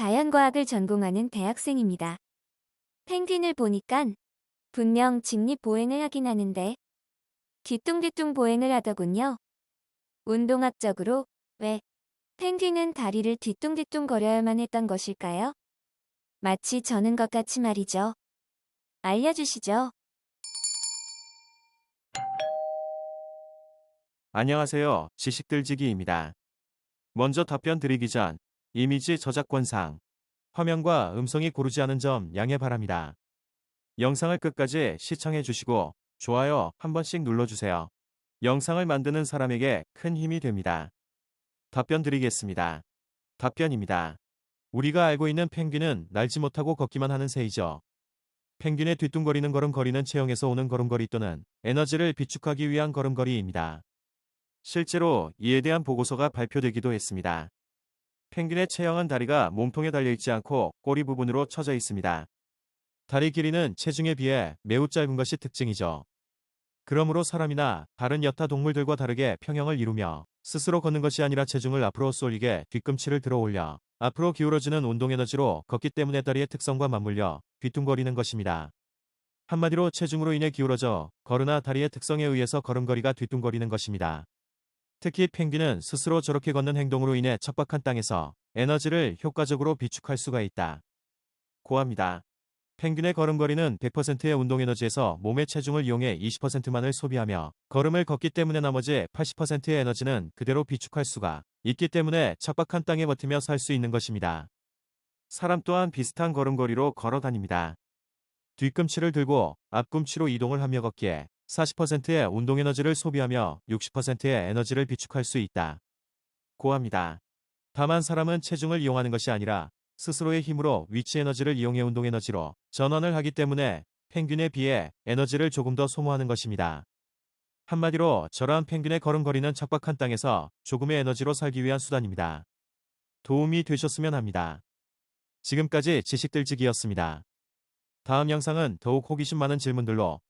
자연과학을 전공하는 대학생입니다. 펭귄을 보니깐 분명 직립 보행을 하긴 하는데 뒤뚱뒤뚱 보행을 하더군요. 운동학적으로 왜 펭귄은 다리를 뒤뚱뒤뚱 거려야만 했던 것일까요? 마치 저는 것 같이 말이죠. 알려주시죠. 안녕하세요. 지식들지기입니다. 먼저 답변 드리기 전 이미지 저작권상 화면과 음성이 고르지 않은 점 양해 바랍니다. 영상을 끝까지 시청해 주시고 좋아요 한 번씩 눌러주세요. 영상을 만드는 사람에게 큰 힘이 됩니다. 답변 드리겠습니다. 답변입니다. 우리가 알고 있는 펭귄은 날지 못하고 걷기만 하는 새이죠. 펭귄의 뒤뚱거리는 걸음걸이는 체형에서 오는 걸음걸이 또는 에너지를 비축하기 위한 걸음걸이입니다. 실제로 이에 대한 보고서가 발표되기도 했습니다. 펭귄의 체형은 다리가 몸통에 달려있지 않고 꼬리 부분으로 처져 있습니다. 다리 길이는 체중에 비해 매우 짧은 것이 특징이죠. 그러므로 사람이나 다른 여타 동물들과 다르게 평형을 이루며 스스로 걷는 것이 아니라 체중을 앞으로 쏠리게 뒤꿈치를 들어 올려 앞으로 기울어지는 운동 에너지로 걷기 때문에 다리의 특성과 맞물려 뒤뚱거리는 것입니다. 한마디로 체중으로 인해 기울어져 걸으나 다리의 특성에 의해서 걸음걸이가 뒤뚱거리는 것입니다. 특히 펭귄은 스스로 저렇게 걷는 행동으로 인해 척박한 땅에서 에너지를 효과적으로 비축할 수가 있다. 고합니다. 펭귄의 걸음걸이는 100%의 운동 에너지에서 몸의 체중을 이용해 20%만을 소비하며 걸음을 걷기 때문에 나머지 80%의 에너지는 그대로 비축할 수가 있기 때문에 척박한 땅에 버티며 살 수 있는 것입니다. 사람 또한 비슷한 걸음걸이로 걸어 다닙니다. 뒤꿈치를 들고 앞꿈치로 이동을 하며 걷기에 40%의 운동 에너지를 소비하며 60%의 에너지를 비축할 수 있다. 고합니다. 다만 사람은 체중을 이용하는 것이 아니라 스스로의 힘으로 위치 에너지를 이용해 운동 에너지로 전환을 하기 때문에 펭귄에 비해 에너지를 조금 더 소모하는 것입니다. 한마디로 저러한 펭귄의 걸음걸이는 척박한 땅에서 조금의 에너지로 살기 위한 수단입니다. 도움이 되셨으면 합니다. 지금까지 지식들지기였습니다. 다음 영상은 더욱 호기심 많은 질문들로